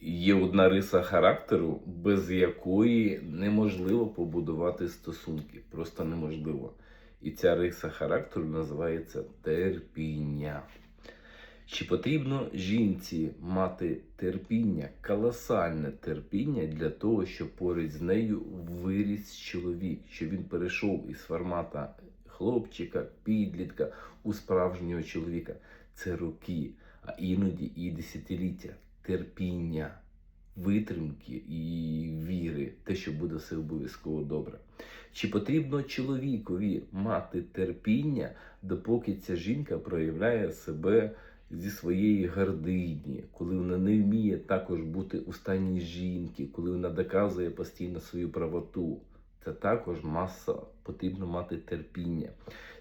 є одна риса характеру, без якої неможливо побудувати стосунки. Просто неможливо. І ця риса характеру називається терпіння. Чи потрібно жінці мати терпіння, колосальне терпіння для того, щоб поряд з нею виріс чоловік, щоб він перейшов із формата хлопчика, підлітка у справжнього чоловіка? Це роки, а іноді і десятиліття терпіння, витримки і віри, те, що буде все обов'язково добре. Чи потрібно чоловікові мати терпіння, допоки ця жінка проявляє себе зі своєї гордині, коли вона не вміє також бути у стані жінки, коли вона доказує постійно свою правоту? Це також маса потрібно мати терпіння.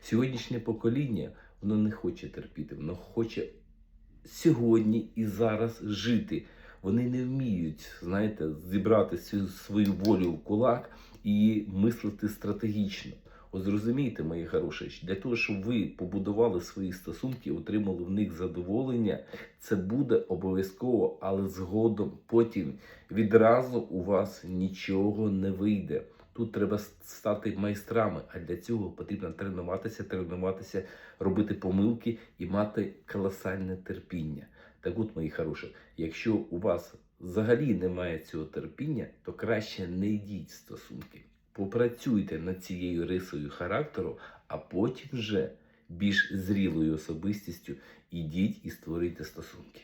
Сьогоднішнє покоління воно не хоче терпіти, воно хоче сьогодні і зараз жити. Вони не вміють, знаєте, зібрати свою, волю в кулак і мислити стратегічно. От зрозумійте, мої хороші, для того, щоб ви побудували свої стосунки, отримали в них задоволення, це буде обов'язково, але згодом потім відразу у вас нічого не вийде. Тут треба стати майстрами, а для цього потрібно тренуватися, тренуватися, робити помилки і мати колосальне терпіння. Так от, мої хороші, якщо у вас взагалі немає цього терпіння, то краще не йдіть в стосунки. Попрацюйте над цією рисою характеру, а потім вже більш зрілою особистістю ідіть і створюйте стосунки.